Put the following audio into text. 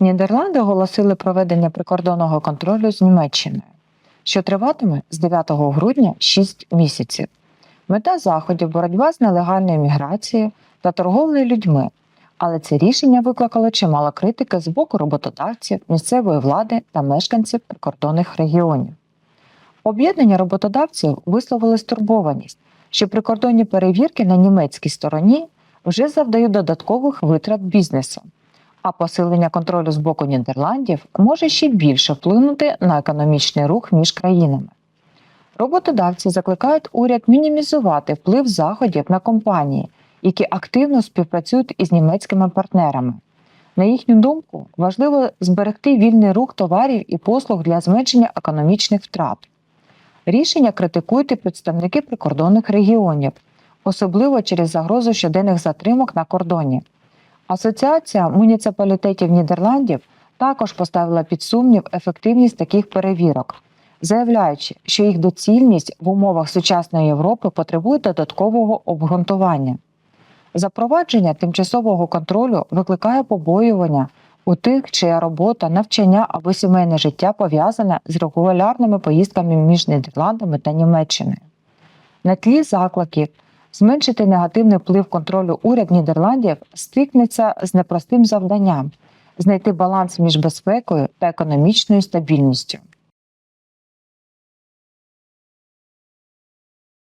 Нідерланди оголосили проведення прикордонного контролю з Німеччиною, що триватиме з 9 грудня 6 місяців. Мета заходів боротьба з нелегальною міграцією та торговлею людьми. Але це рішення викликало чимало критики з боку роботодавців, місцевої влади та мешканців прикордонних регіонів. Об'єднання роботодавців висловили стурбованість, що прикордонні перевірки на німецькій стороні вже завдають додаткових витрат бізнесу, а посилення контролю з боку Нідерландів може ще більше вплинути на економічний рух між країнами. Роботодавці закликають уряд мінімізувати вплив заходів на компанії, які активно співпрацюють із німецькими партнерами. На їхню думку, важливо зберегти вільний рух товарів і послуг для зменшення економічних втрат. Рішення критикують і представники прикордонних регіонів, особливо через загрозу щоденних затримок на кордоні. Асоціація муніципалітетів Нідерландів також поставила під сумнів ефективність таких перевірок, заявляючи, що їх доцільність в умовах сучасної Європи потребує додаткового обґрунтування. Запровадження тимчасового контролю викликає побоювання у тих, чия робота, навчання або сімейне життя пов'язане з регулярними поїздками між Нідерландами та Німеччиною. На тлі закликів зменшити негативний вплив контролю уряд Нідерландів стикнеться з непростим завданням знайти баланс між безпекою та економічною стабільністю.